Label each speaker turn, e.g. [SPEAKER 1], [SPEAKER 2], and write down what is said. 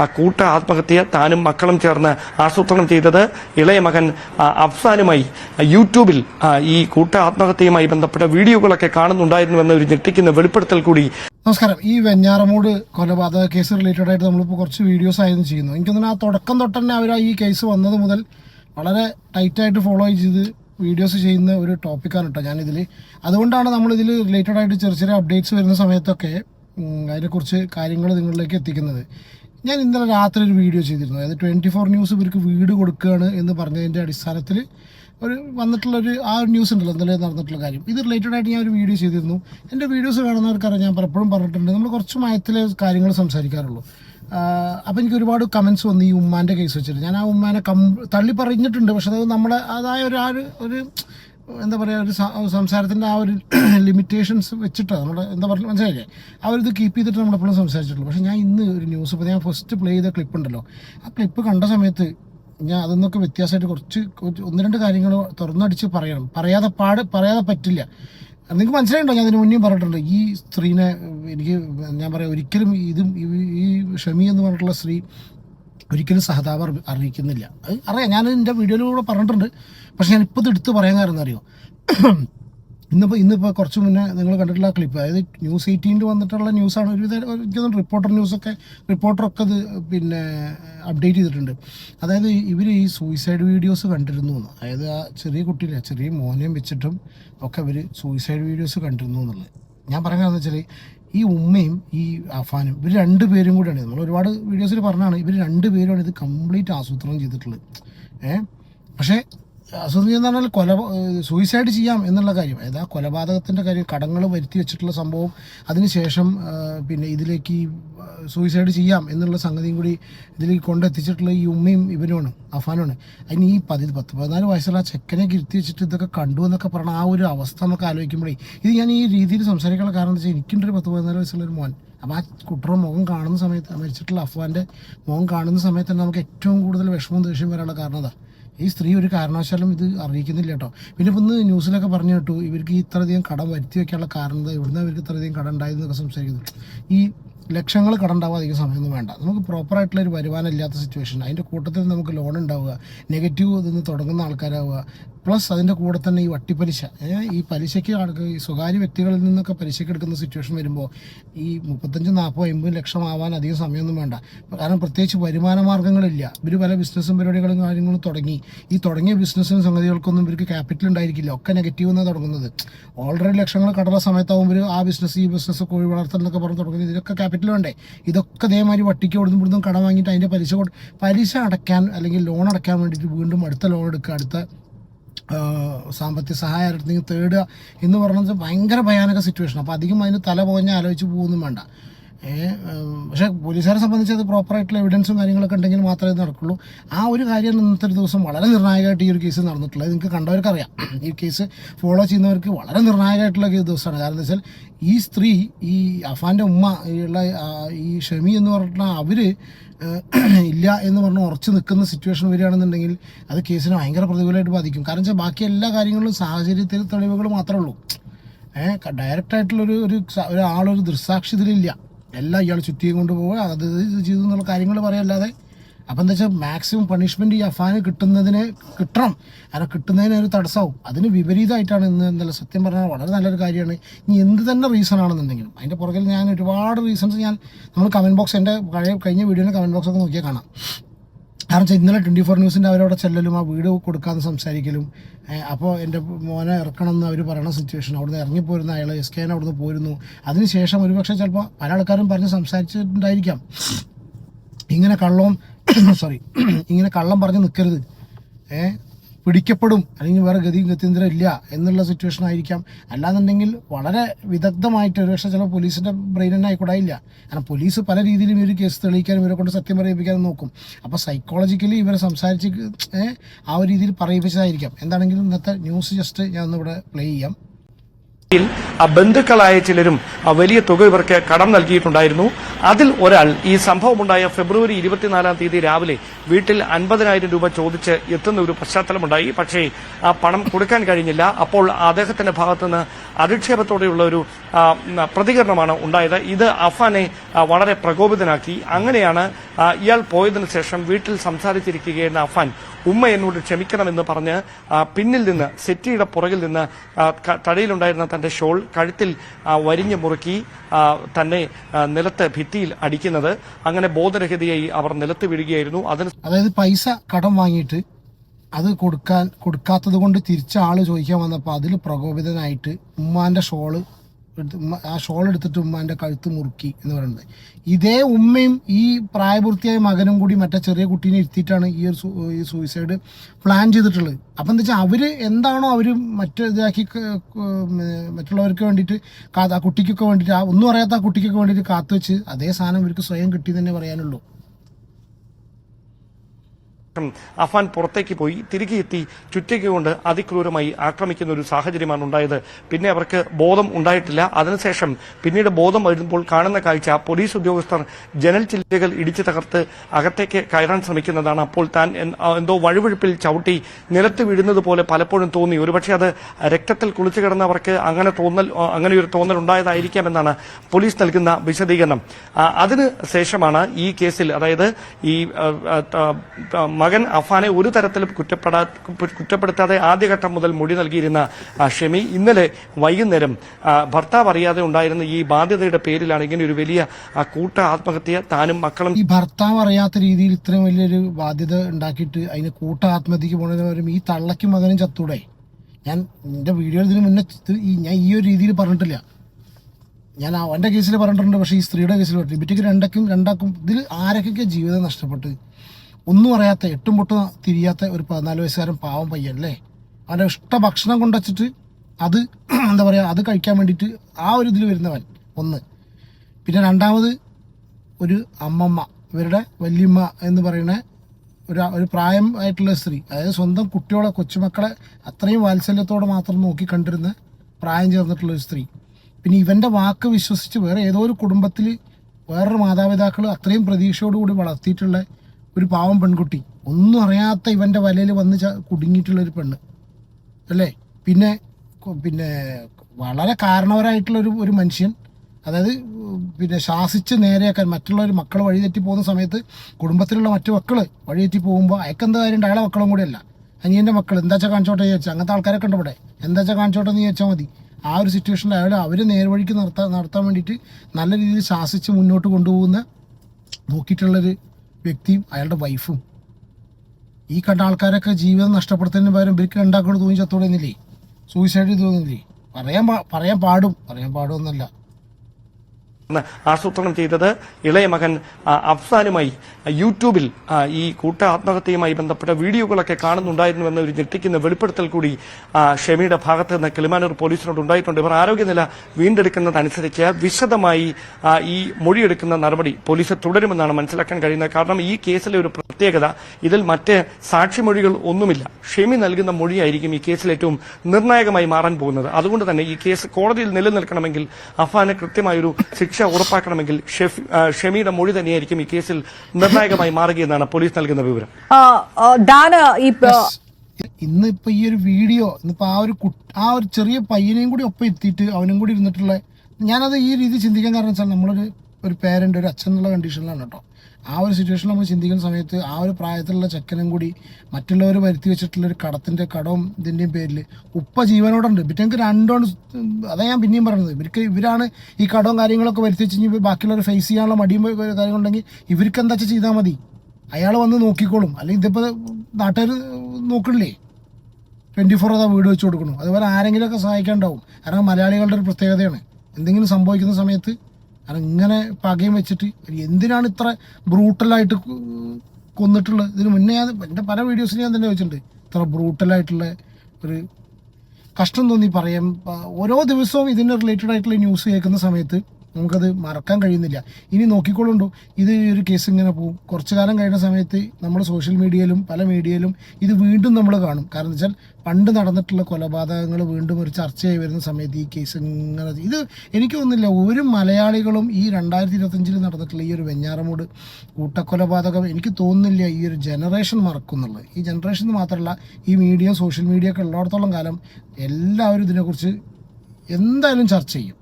[SPEAKER 1] ആ കൂട്ട ആത്മഹത്യ താനും മക്കളും ചേർന്ന് ആസൂത്രണം ചെയ്തത് ഇളയ മകൻ അഫ്സാനുമായി യൂട്യൂബിൽ ഈ കൂട്ട ആത്മഹത്യയുമായി ബന്ധപ്പെട്ട വീഡിയോകളൊക്കെ കാണുന്നുണ്ടായിരുന്നുവെന്ന ഒരു ഞെട്ടിക്കുന്ന വെളിപ്പെടുത്തൽ കൂടി.
[SPEAKER 2] നമസ്കാരം. ഈ വെഞ്ഞാറമൂട് കൊലപാതക കേസ് റിലേറ്റഡ് ആയിട്ട് നമ്മളിപ്പോൾ കുറച്ച് വീഡിയോസ് ആയിരുന്നു ചെയ്യുന്നു എനിക്കൊന്നും ആ തുടക്കം തൊട്ട് തന്നെ അവർ ഈ കേസ് വന്നത് മുതൽ വളരെ ടൈറ്റായിട്ട് ഫോളോ ചെയ്ത് വീഡിയോസ് ചെയ്യുന്ന ഒരു ടോപ്പിക്കാണ് കേട്ടോ ഞാനിതിൽ അതുകൊണ്ടാണ് നമ്മളിതിൽ റിലേറ്റഡ് ആയിട്ട് ചെറിയ ചെറിയ അപ്ഡേറ്റ്സ് വരുന്ന സമയത്തൊക്കെ അതിനെക്കുറിച്ച് കാര്യങ്ങൾ നിങ്ങളിലേക്ക് എത്തിക്കുന്നത്. ഞാൻ ഇന്നലെ രാത്രി ഒരു വീഡിയോ ചെയ്തിരുന്നു. അതായത് ട്വന്റി ഫോർ ന്യൂസ് ഇവർക്ക് വീട് കൊടുക്കുകയാണ് എന്ന് പറഞ്ഞതിന്റെ അടിസ്ഥാനത്തിൽ ഒരു വന്നിട്ടുള്ള ഒരു ആ ഒരു ന്യൂസ് ഉണ്ടല്ലോ ഇന്നലെ നടന്നിട്ടുള്ള കാര്യം. ഇത് റിലേറ്റഡ് ആയിട്ട് ഞാൻ ഒരു വീഡിയോ ചെയ്തിരുന്നു. എന്റെ വീഡിയോസ് കാണുന്നവർക്കറിയാം ഞാൻ പലപ്പോഴും പറഞ്ഞിട്ടുണ്ട്. നമ്മൾ കുറച്ച് മയത്തിലെ കാര്യങ്ങൾ സംസാരിക്കാറുള്ളൂ. അപ്പോൾ എനിക്ക് ഒരുപാട് കമൻസ് വന്നു ഈ ഉമ്മാന്റെ കേസ് വെച്ചിട്ട്. ഞാൻ ആ ഉമ്മാനെ കം തള്ളി പറഞ്ഞിട്ടുണ്ട് പക്ഷെ അത് നമ്മളെ അതായ ഒരു ആ ഒരു എന്താ പറയുക ഒരു സംസാരത്തിന്റെ ആ ഒരു ലിമിറ്റേഷൻസ് വെച്ചിട്ട് നമ്മൾ എന്താ പറയുക മനസ്സിലായില്ലേ? ആ ഒരു ഇത് കീപ്പ് ചെയ്തിട്ട് നമ്മളെപ്പോഴും സംസാരിച്ചിട്ടുള്ളൂ. പക്ഷേ ഞാൻ ഇന്ന് ഒരു ന്യൂസ് ഇപ്പോൾ ഞാൻ ഫസ്റ്റ് പ്ലേ ചെയ്ത ക്ലിപ്പ് ഉണ്ടല്ലോ. ആ ക്ലിപ്പ് കണ്ട സമയത്ത് ഞാൻ അതൊന്നൊക്കെ വ്യത്യാസമായിട്ട് കുറച്ച് ഒന്ന് രണ്ട് കാര്യങ്ങൾ തുറന്നടിച്ച് പറയണം. പറയാതെ പാട് പറയാതെ പറ്റില്ല. നിങ്ങൾക്ക് മനസ്സിലായിട്ടോ ഞാൻ അതിന് മുന്നേ പറഞ്ഞിട്ടുണ്ട്. ഈ സ്ത്രീനെ എനിക്ക് ഞാൻ പറയാം ഒരിക്കലും ഇതും ഈ ഷമി എന്ന് പറഞ്ഞിട്ടുള്ള സ്ത്രീ ഒരിക്കലും സഹതാപം അറിയിക്കുന്നില്ല. അത് അറിയാം. ഞാൻ എന്റെ വീഡിയോയിലൂടെ പറഞ്ഞിട്ടുണ്ട്. പക്ഷെ ഞാൻ ഇപ്പോൾ ഇത് എടുത്ത് പറയാൻ കാരണം അറിയോ ഇന്നിപ്പോൾ ഇന്നിപ്പോൾ കുറച്ച് മുന്നേ നിങ്ങൾ കണ്ടിട്ടുള്ള ക്ലിപ്പ് അതായത് ന്യൂസ് എയ്റ്റീനിൽ വന്നിട്ടുള്ള ന്യൂസാണ്. ഒരു എനിക്കൊന്നും റിപ്പോർട്ടർ ന്യൂസൊക്കെ റിപ്പോർട്ടറൊക്കെ അത് പിന്നെ അപ്ഡേറ്റ് ചെയ്തിട്ടുണ്ട്. അതായത് ഇവർ ഈ സൂയിസൈഡ് വീഡിയോസ് കണ്ടിരുന്നു എന്ന്. അതായത് ആ ചെറിയ കുട്ടിയിലെ ചെറിയ മോനെയും വെച്ചിട്ടും ഒക്കെ അവർ സൂയിസൈഡ് വീഡിയോസ് കണ്ടിരുന്നു എന്നുള്ളത്. ഞാൻ പറയുന്നതെന്ന് വെച്ചാൽ ഈ ഉമ്മയും ഈ അഫാനും ഇവർ രണ്ട് പേരും കൂടെയാണ്. നമ്മൾ ഒരുപാട് വീഡിയോസിൽ പറഞ്ഞാണ് ഇവർ രണ്ട് പേരുമാണ് ഇത് കംപ്ലീറ്റ് ആസൂത്രണം ചെയ്തിട്ടുള്ളത്. ഏഹ് പക്ഷേ ആസൂത്രണം ചെയ്യുന്ന പറഞ്ഞാൽ കൊല സൂയിസൈഡ് ചെയ്യാം എന്നുള്ള കാര്യം. അതായത് ആ കൊലപാതകത്തിന്റെ കാര്യം കടങ്ങൾ വരുത്തി വെച്ചിട്ടുള്ള സംഭവം അതിനുശേഷം പിന്നെ ഇതിലേക്ക് സൂയിസൈഡ് ചെയ്യാം എന്നുള്ള സംഗതിയും കൂടി ഇതിലേക്ക് കൊണ്ടെത്തിച്ചിട്ടുള്ള ഈ ഉമ്മയും ഇവനുമാണ് അഫാനുമാണ്. അതിന് ഈ പതി പത്ത് പതിനാല് വയസ്സുള്ള ആ ചെക്കനെ കിരുത്തി വെച്ചിട്ട് ഇതൊക്കെ കണ്ടു എന്നൊക്കെ പറഞ്ഞ ആ ഒരു അവസ്ഥ നമുക്ക് ആലോചിക്കുമ്പോഴേ ഇത് ഞാൻ ഈ രീതിയിൽ സംസാരിക്കാനുള്ള കാരണം വെച്ചാൽ എനിക്കുണ്ടൊരു പത്ത് പതിനാല് വയസ്സുള്ള ഒരു മോൻ. അപ്പോൾ ആ കുട്ടറുടെ മുഖം കാണുന്ന സമയത്ത് മരിച്ചിട്ടുള്ള അഫ്വാന്റെ മുഖം കാണുന്ന സമയത്ത് തന്നെ നമുക്ക് ഏറ്റവും കൂടുതൽ വിഷമവും ദേഷ്യം വരാനുള്ള കാരണം അതാ. ഈ സ്ത്രീ ഒരു കാരണവശാലും ഇത് അറിയിക്കുന്നില്ല കേട്ടോ. പിന്നെ ഇപ്പം ഇന്ന് ന്യൂസിലൊക്കെ പറഞ്ഞു കേട്ടു ഇവർക്ക് ഇത്രയധികം കടം വരുത്തി വെക്കാനുള്ള കാരണം ഇവിടുന്ന് ഇവർക്ക് ഇത്രയധികം കടം ഉണ്ടായതെന്നൊക്കെ സംസാരിക്കുന്നു. ഈ ലക്ഷങ്ങൾ കടണ്ടാവുക അധികം സമയമൊന്നും വേണ്ട. നമുക്ക് പ്രോപ്പറായിട്ടുള്ള ഒരു വരുമാനം ഇല്ലാത്ത സിറ്റുവേഷൻ അതിന്റെ കൂട്ടത്തിൽ നമുക്ക് ലോൺ ഉണ്ടാവുക നെഗറ്റീവ് ഇതിൽ നിന്ന് തുടങ്ങുന്ന ആൾക്കാരാവുക പ്ലസ് അതിന്റെ കൂടെ തന്നെ ഈ വട്ടിപ്പലിശ ഈ പലിശയ്ക്ക് ഈ സ്വകാര്യ വ്യക്തികളിൽ നിന്നൊക്കെ പലിശയ്ക്ക് എടുക്കുന്ന സിറ്റുവേഷൻ വരുമ്പോൾ ഈ മുപ്പത്തഞ്ച് നാൽപ്പത് അമ്പത് ലക്ഷം ആവാൻ അധികം സമയമൊന്നും വേണ്ട. കാരണം പ്രത്യേകിച്ച് വരുമാന മാർഗങ്ങളില്ല ഇവർ പല ബിസിനസ്സും പരിപാടികളും കാര്യങ്ങളും തുടങ്ങി. ഈ തുടങ്ങിയ ബിസിനസ്സിന് സംഗതികൾക്കൊന്നും ഇവർക്ക് ക്യാപിറ്റൽ ഉണ്ടായിരിക്കില്ല. ഒക്കെ നെഗറ്റീവ് എന്നാണ് തുടങ്ങുന്നത്. ഓൾറെഡി ലക്ഷങ്ങൾ കടല സമയത്താകുമ്പോൾ ആ ബിസിനസ് ഈ ബിസിനസ് കോഴി വളർത്തൽ എന്നൊക്കെ പറഞ്ഞ് തുടങ്ങുന്നത്. ഇതൊക്കെ ക്യാപിറ്റൽ വേണ്ടേ? ഇതൊക്കെ ഇതേമാതിരി വട്ടിക്ക് കൊടുത്തും ഇവിടുന്ന് കടം വാങ്ങിയിട്ട് അതിന്റെ പലിശ പലിശ അടയ്ക്കാൻ അല്ലെങ്കിൽ ലോൺ അടയ്ക്കാൻ വേണ്ടിയിട്ട് വീണ്ടും അടുത്ത ലോൺ എടുക്കുക. അടുത്ത സാമ്പത്തിക സഹായം ആയിരുന്നെങ്കിൽ തേടുക എന്ന് പറഞ്ഞത് ഭയങ്കര ഭയാനക സിറ്റുവേഷൻ അപ്പോൾ അധികം അതിന് തല പോഞ്ഞ് ആലോചിച്ച് പോകുന്നും വേണ്ട. പക്ഷേ പോലീസുകാരെ സംബന്ധിച്ച് അത് പ്രോപ്പറായിട്ടുള്ള എവിഡൻസും കാര്യങ്ങളൊക്കെ ഉണ്ടെങ്കിൽ മാത്രമേ ഇത് നടക്കുള്ളൂ. ആ ഒരു കാര്യം ഇന്നത്തെ ഒരു ദിവസം വളരെ നിർണായകമായിട്ട് ഈ ഒരു കേസ് നടന്നിട്ടുള്ളത്. നിങ്ങൾക്ക് കണ്ടവർക്കറിയാം. ഈ കേസ് ഫോളോ ചെയ്യുന്നവർക്ക് വളരെ നിർണായകമായിട്ടുള്ള ദിവസമാണ്. കാരണം എന്താ വെച്ചാൽ ഈ സ്ത്രീ ഈ അഫാന്റെ ഉമ്മ ഉള്ള ഈ ഷമി എന്ന് പറഞ്ഞാൽ അവർ ഇല്ല എന്ന് പറഞ്ഞ് ഉറച്ചു നിൽക്കുന്ന സിറ്റുവേഷൻ വരികയാണെന്നുണ്ടെങ്കിൽ അത് കേസിനെ ഭയങ്കര പ്രതികൂലമായിട്ട് ബാധിക്കും. കാരണം വെച്ചാൽ ബാക്കി എല്ലാ കാര്യങ്ങളും സാഹചര്യത്തിൽ തെളിവുകൾ മാത്രമേ ഉള്ളൂ. ഡയറക്റ്റായിട്ടുള്ളൊരു ഒരു ഒരാളൊരു ദൃസാക്ഷി ഇതിലില്ല. എല്ലാം ഇയാൾ ചുറ്റിയും കൊണ്ടുപോവുക അത് ചെയ്തു എന്നുള്ള കാര്യങ്ങൾ പറയല്ലാതെ. അപ്പം എന്താ വെച്ചാൽ മാക്സിമം പണിഷ്മെന്റ് ഈ അഫാന് കിട്ടുന്നതിന് കിട്ടണം. കാരണം കിട്ടുന്നതിന് ഒരു തടസ്സമാവും അതിന് വിപരീതമായിട്ടാണ് ഇന്ന് എന്നല്ല സത്യം പറഞ്ഞാൽ വളരെ നല്ലൊരു കാര്യമാണ്. ഇനി എന്ത് തന്നെ റീസൺ ആണെന്നുണ്ടെങ്കിലും. അതിന്റെ പുറകിൽ ഞാൻ ഒരുപാട് റീസൺസ് ഞാൻ നമ്മൾ കമന്റ് ബോക്സ് എന്റെ കഴിഞ്ഞ വീഡിയോയുടെ കമന്റ് ബോക്സൊക്കെ നോക്കിയാൽ കാണാം. കാരണം വെച്ചാൽ ഇന്നലെ ട്വന്റി ഫോർ ന്യൂസിന്റെ അവരവിടെ ചെല്ലലും ആ വീട് കൊടുക്കാതെ സംസാരിക്കലും അപ്പോൾ എന്റെ മോനെ ഇറക്കണം എന്ന് അവർ പറയുന്ന സിറ്റുവേഷൻ അവിടുന്ന് ഇറങ്ങിപ്പോരുന്ന അയാൾ എസ് കെ അവിടുന്ന് പോരുന്നു. അതിനുശേഷം ഒരുപക്ഷെ ചിലപ്പോൾ പല ആൾക്കാരും പറഞ്ഞ് സംസാരിച്ചിട്ടുണ്ടായിരിക്കാം. ഇങ്ങനെ കള്ളവും സോറി ഇങ്ങനെ കള്ളം പറഞ്ഞ് നിൽക്കരുത് ഏ പിടിക്കപ്പെടും അല്ലെങ്കിൽ വേറെ ഗതിയും ഗത്യന്തരം ഇല്ല എന്നുള്ള സിറ്റുവേഷൻ ആയിരിക്കാം. അല്ലാന്നുണ്ടെങ്കിൽ വളരെ വിദഗ്ധമായിട്ട് ഒരുപക്ഷെ ചില പോലീസിന്റെ ബ്രെയിൻ തന്നെ ആയിക്കൂടായില്ല കാരണം പോലീസ് പല രീതിയിലും ഒരു കേസ് തെളിയിക്കാനും ഇവരെ കൊണ്ട് സത്യം പറയിപ്പിക്കാനും നോക്കും. അപ്പോൾ സൈക്കോളജിക്കലി ഇവരെ സംസാരിച്ച് ആ ഒരു രീതിയിൽ പറയിപ്പിച്ചതായിരിക്കാം. എന്താണെങ്കിലും ഇന്നത്തെ ന്യൂസ് ജസ്റ്റ് ഞാൻ ഒന്നിവിടെ പ്ലേ ചെയ്യാം.
[SPEAKER 1] ആ, ബന്ധുക്കളായ ചിലരും വലിയ തുക ഇവർക്ക് കടം നൽകിയിട്ടുണ്ടായിരുന്നു. അതിൽ ഒരാൾ ഈ സംഭവമുണ്ടായ ഫെബ്രുവരി ഇരുപത്തിനാലാം തീയതി രാവിലെ വീട്ടിൽ അൻപതിനായിരം രൂപ ചോദിച്ച് എത്തുന്ന ഒരു പശ്ചാത്തലമുണ്ടായി. പക്ഷേ ആ പണം കൊടുക്കാൻ കഴിഞ്ഞില്ല. അപ്പോൾ അദ്ദേഹത്തിന്റെ ഭാഗത്തുനിന്ന് അധിക്ഷേപത്തോടെയുള്ള ഒരു പ്രതികരണമാണ് ഉണ്ടായത്. ഇത് അഫാനെ വളരെ പ്രകോപിതനാക്കി. അങ്ങനെയാണ് ഇയാൾ പോയതിനു ശേഷം വീട്ടിൽ സംസാരിച്ചിരിക്കുകയെന്ന അഫാൻ ഉമ്മ എന്നോട് ക്ഷമിക്കണമെന്ന് പറഞ്ഞ് പിന്നിൽ നിന്ന് സെറ്റിയുടെ പുറകിൽ നിന്ന് തടയിലുണ്ടായിരുന്ന തന്റെ ഷോൾ കഴുത്തിൽ വരിഞ്ഞു മുറുക്കി തന്നെ നിലത്ത് ഭിത്തിയിൽ അടിക്കുന്നത്. അങ്ങനെ ബോധരഹിതയായി അവർ നിലത്ത് വീഴുകയായിരുന്നു. അതിന്
[SPEAKER 2] അതായത് പൈസ കടം വാങ്ങിയിട്ട് അത് കൊടുക്കാൻ കൊടുക്കാത്തത് കൊണ്ട് തിരിച്ച ആൾ ചോദിക്കാൻ വന്നപ്പോൾ അതിൽ പ്രകോപിതനായിട്ട് ഉമ്മാന്റെ ഷോൾ എടുത്ത് ഉമ്മ- ആ ഷോൾ എടുത്തിട്ട് ഉമ്മാന്റെ കഴുത്ത് മുറുക്കി എന്ന് പറയുന്നത്. ഇതേ ഉമ്മയും ഈ പ്രായപൂർത്തിയായ മകനും കൂടി മറ്റേ ചെറിയ കുട്ടീനെ ഇരുത്തിയിട്ടാണ് ഈ ഒരു ഈ സൂയിസൈഡ് പ്ലാൻ ചെയ്തിട്ടുള്ളത്. അപ്പം എന്താ വെച്ചാൽ അവർ എന്താണോ അവർ മറ്റേ ഇതാക്കി മറ്റുള്ളവർക്ക് വേണ്ടിയിട്ട് ആ കുട്ടിക്കൊക്കെ വേണ്ടിയിട്ട് ഒന്നും അറിയാത്ത ആ കുട്ടിക്കൊക്കെ വേണ്ടിയിട്ട് കാത്തു വെച്ച് അതേ സാധനം ഇവർക്ക് സ്വയം കിട്ടി തന്നെ പറയാനുള്ളൂ.
[SPEAKER 1] അഫാൻ പുറത്തേക്ക് പോയി തിരികെ എത്തി കൊണ്ട് അതിക്രൂരമായി ആക്രമിക്കുന്ന ഒരു സാഹചര്യമാണ് ഉണ്ടായത്. പിന്നെ അവർക്ക് ബോധം ഉണ്ടായിട്ടില്ല. അതിനുശേഷം പിന്നീട് ബോധം വരുമ്പോൾ കാണുന്ന കാഴ്ച പോലീസ് ഉദ്യോഗസ്ഥർ ജനൽ ചില്ലുകൾ ഇടിച്ചു തകർത്ത് അകത്തേക്ക് കയറാൻ ശ്രമിക്കുന്നതാണ്. അപ്പോൾ താൻ എന്തോ വഴുവഴുപ്പിൽ ചവിട്ടി നിലത്ത് വീഴുന്നത് പോലെ പലപ്പോഴും തോന്നി. ഒരുപക്ഷെ അത് രക്തത്തിൽ കുളിച്ചു കിടന്നവർക്ക് അങ്ങനെ തോന്നൽ അങ്ങനെ ഒരു തോന്നൽ ഉണ്ടായതായിരിക്കാമെന്നാണ് പോലീസ് നൽകുന്ന വിശദീകരണം. അതിനുശേഷമാണ് അതിന് ശേഷമാണ് ഈ കേസിൽ അതായത് ഈ മകൻ അഫാനെ ഒരു തരത്തിലും കുറ്റപ്പെടാ കുറ്റപ്പെടുത്താതെ ആദ്യഘട്ടം മുതൽ മൊഴി നൽകിയിരുന്ന ഷെമി ഇന്നലെ വൈകുന്നേരം ഭർത്താവ് അറിയാതെ ഉണ്ടായിരുന്ന ഈ ബാധ്യതയുടെ പേരിലാണ് ഇങ്ങനെ ഒരു വലിയ കൂട്ട ആത്മഹത്യ താനും മക്കളും
[SPEAKER 2] ഈ ഭർത്താവ് അറിയാത്ത രീതിയിൽ ഇത്രയും വലിയൊരു ബാധ്യത ഉണ്ടാക്കിയിട്ട് അതിന് കൂട്ട ആത്മഹത്യക്ക് പകരം ഈ തള്ളയ്ക്ക് മകനും ചത്തൂടെ? ഞാൻ എന്റെ വീഡിയോ ഇതിന് മുന്നേ ഞാൻ ഈ ഒരു രീതിയിൽ പറഞ്ഞിട്ടില്ല. ഞാൻ അവന്റെ കേസിൽ പറഞ്ഞിട്ടുണ്ട് പക്ഷേ ഈ സ്ത്രീയുടെ കേസിൽ പറഞ്ഞിട്ടുണ്ട് ഇവറ്റയ്ക്ക് രണ്ടക്കും രണ്ടാക്കും ഇതിൽ ആരൊക്കെ ജീവിതം നഷ്ടപ്പെട്ട്? ഒന്നും അറിയാത്ത എട്ടും പൊട്ടും തിരിയാത്ത ഒരു പതിനാല് വയസ്സുകാരൻ പാവം പയ്യൻ അല്ലേ അവന്റെ ഇഷ്ട ഭക്ഷണം കൊണ്ടുവച്ചിട്ട് അത് എന്താ പറയുക അത് കഴിക്കാൻ വേണ്ടിയിട്ട് ആ ഒരു ഇതിൽ വരുന്നവൻ ഒന്ന്. പിന്നെ രണ്ടാമത് ഒരു അമ്മമ്മ. ഇവരുടെ വല്യമ്മ എന്ന് പറയുന്ന ഒരു ഒരു പ്രായം ആയിട്ടുള്ള സ്ത്രീ. അതായത് സ്വന്തം കുട്ടികളെ കൊച്ചുമക്കളെ അത്രയും വാത്സല്യത്തോടെ മാത്രം നോക്കി കണ്ടിരുന്ന പ്രായം ചേർന്നിട്ടുള്ള ഒരു സ്ത്രീ. പിന്നെ ഇവന്റെ വാക്ക് വിശ്വസിച്ച് വേറെ ഏതോ ഒരു കുടുംബത്തിൽ വേറൊരു മാതാപിതാക്കൾ അത്രയും പ്രതീക്ഷയോടുകൂടി വളർത്തിയിട്ടുള്ള ഒരു പാവം പെൺകുട്ടി. ഒന്നും അറിയാത്ത ഇവന്റെ വലയിൽ വന്ന് കുടുങ്ങിയിട്ടുള്ളൊരു പെണ്ണ്. അല്ലേ? പിന്നെ പിന്നെ വളരെ കാരണവരായിട്ടുള്ള ഒരു മനുഷ്യൻ. അതായത് പിന്നെ ശാസിച്ച് നേരെയാക്കാൻ മറ്റുള്ളവർ മക്കൾ വഴിതെറ്റി പോകുന്ന സമയത്ത് കുടുംബത്തിലുള്ള മറ്റു മക്കൾ വഴിതെറ്റി പോകുമ്പോൾ അയക്കെന്താ കാര്യം അയാളെ മക്കളും കൂടിയല്ല. അനിയന്റെ മക്കൾ എന്താ വെച്ചാൽ കാണിച്ചോട്ടെ ചോദിച്ചാൽ അങ്ങനത്തെ ആൾക്കാരൊക്കെ ഉണ്ട് ഇവിടെ. എന്താ വെച്ചാൽ കാണിച്ചോട്ടെ എന്ന് ചോദിച്ചാൽ മതി. ആ ഒരു സിറ്റുവേഷനിൽ അയാൾ അവർ നേർവഴിക്ക് നടത്താൻ നടത്താൻ വേണ്ടിയിട്ട് നല്ല രീതിയിൽ ശാസിച്ച് മുന്നോട്ട് കൊണ്ടുപോകുന്ന നോക്കിയിട്ടുള്ളൊരു വ്യക്തിയും അയാളുടെ വൈഫും. ഈ കണ്ട ആൾക്കാരൊക്കെ ജീവിതം നഷ്ടപ്പെടുത്തുന്നതിന് പകരം ഇവർക്ക് തോന്നി ചത്തോടെ എന്നില്ലേ സൂയിസൈഡ് തോന്നുന്നില്ലേ പറയാൻ പറയാൻ പാടും. പറയാൻ പാടുമെന്നല്ല
[SPEAKER 1] ന്ന് ആസൂത്രണം ചെയ്തത് ഇളയ മകൻ അഫ്സാനുമായി യൂട്യൂബിൽ ഈ കൂട്ട ആത്മഹത്യയുമായി ബന്ധപ്പെട്ട വീഡിയോകളൊക്കെ കാണുന്നുണ്ടായിരുന്നുവെന്ന ഒരു ഞെട്ടിക്കുന്ന വെളിപ്പെടുത്തൽ കൂടി ഷമിയുടെ ഭാഗത്ത് നിന്ന് കിളിമാനൂർ പോലീസിനോട് ഉണ്ടായിട്ടുണ്ട്. ഇവർ ആരോഗ്യനില വീണ്ടെടുക്കുന്നതനുസരിച്ച് വിശദമായി ഈ മൊഴിയെടുക്കുന്ന നടപടി പോലീസ് തുടരുമെന്നാണ് മനസ്സിലാക്കാൻ കഴിയുന്നത്. കാരണം ഈ കേസിലെ ഒരു പ്രത്യേകത ഇതിൽ മറ്റ് സാക്ഷിമൊഴികൾ ഒന്നുമില്ല. ഷെമി നൽകുന്ന മൊഴിയായിരിക്കും ഈ കേസിൽ ഏറ്റവും നിർണായകമായി മാറാൻ പോകുന്നത്. അതുകൊണ്ട് തന്നെ ഈ കേസ് കോടതിയിൽ നിലനിൽക്കണമെങ്കിൽ അഫാന് കൃത്യമായൊരു ശിക്ഷ ഉറപ്പാക്കണമെങ്കിൽ ഷമിയുടെ ഷെമിയുടെ മൊഴി തന്നെയായിരിക്കും ഈ കേസിൽ നിർണായകമായി മാറുകയെന്നാണ് പോലീസ് നൽകുന്ന വിവരം.
[SPEAKER 2] ഇന്ന് ഇപ്പൊ ഈ ഒരു വീഡിയോ ഇന്നിപ്പോ ആ ഒരു ആ ഒരു ചെറിയ പയ്യനെയും കൂടി ഒപ്പം എത്തിയിട്ട് അവനും കൂടി ഇരുന്നിട്ടുള്ള ഞാനത് ഈ രീതി ചിന്തിക്കാൻ കാരണം വെച്ചാൽ നമ്മളൊരു ഒരു പേരന്റ് ഒരു അച്ഛൻ എന്നുള്ള കണ്ടീഷനിലാണ് കേട്ടോ. ആ ഒരു സിറ്റുവേഷനിൽ നമ്മൾ ചിന്തിക്കുന്ന സമയത്ത് ആ ഒരു പ്രായത്തിലുള്ള ചെക്കനും കൂടി മറ്റുള്ളവർ വരുത്തി വെച്ചിട്ടുള്ള ഒരു കടത്തിന്റെ കടവും ഇതിന്റെയും പേരിൽ ഉപ്പ ജീവനോടുണ്ട്. ഇവർക്ക് രണ്ടോണ്ട് അതാ ഞാൻ പിന്നെയും പറയുന്നത് ഇവർക്ക് ഇവരാണ് ഈ കടവും കാര്യങ്ങളൊക്കെ വരുത്തി വെച്ച് കഴിഞ്ഞാൽ ബാക്കിയുള്ളവർ ഫേസ് ചെയ്യാനുള്ള മടിയും കാര്യങ്ങളുണ്ടെങ്കിൽ ഇവർക്ക് എന്താ വെച്ചാൽ ചെയ്താൽ മതി? അയാൾ വന്ന് നോക്കിക്കോളും. അല്ലെങ്കിൽ ഇതിപ്പോൾ നാട്ടുകാർ നോക്കണില്ലേ? ട്വന്റി ഫോർ അതാ വീട് വെച്ച് കൊടുക്കണം. അതുപോലെ ആരെങ്കിലുമൊക്കെ സഹായിക്കാൻ ഉണ്ടാവും കാരണം മലയാളികളുടെ ഒരു പ്രത്യേകതയാണ്. എന്തെങ്കിലും സംഭവിക്കുന്ന സമയത്ത് കാരണം ഇങ്ങനെ പകയും വെച്ചിട്ട്? എന്തിനാണ് ഇത്ര ബ്രൂട്ടലായിട്ട് കൊന്നിട്ടുള്ളത്? ഇതിന് മുന്നേ ഞാൻ എന്റെ പല വീഡിയോസിൽ ഞാൻ തന്നെ വെച്ചിട്ടുണ്ട്. ഇത്ര ബ്രൂട്ടലായിട്ടുള്ള ഒരു കഷ്ടം തോന്നി പറയാം ഓരോ ദിവസവും ഇതിന് റിലേറ്റഡ് ആയിട്ടുള്ള ന്യൂസ് കേൾക്കുന്ന സമയത്ത് നമുക്കത് മറക്കാൻ കഴിയുന്നില്ല. ഇനി നോക്കിക്കൊള്ളുണ്ടോ? ഇത് ഒരു കേസ് ഇങ്ങനെ പോകും കുറച്ചു കാലം കഴിഞ്ഞ സമയത്ത് നമ്മൾ സോഷ്യൽ മീഡിയയിലും പല മീഡിയയിലും ഇത് വീണ്ടും നമ്മൾ കാണും. കാരണം വെച്ചാൽ പണ്ട് നടന്നിട്ടുള്ള കൊലപാതകങ്ങൾ വീണ്ടും ഒരു ചർച്ചയായി വരുന്ന സമയത്ത് ഈ കേസ് ഇങ്ങനെ ഇത് എനിക്ക് തോന്നുന്നില്ല ഒരു മലയാളികളും ഈ രണ്ടായിരത്തി ഇരുപത്തഞ്ചിൽ നടന്നിട്ടുള്ള ഈ ഒരു വെഞ്ഞാറമൂട് കൂട്ടക്കൊലപാതകം എനിക്ക് തോന്നുന്നില്ല ഈ ഒരു ജനറേഷൻ മറക്കുന്നുള്ളത് ഈ ജനറേഷൻ മാത്രമല്ല ഈ മീഡിയ സോഷ്യൽ മീഡിയ ഒക്കെ ഉള്ളിടത്തോളം കാലം എല്ലാവരും ഇതിനെക്കുറിച്ച് എന്തായാലും ചർച്ച ചെയ്യും.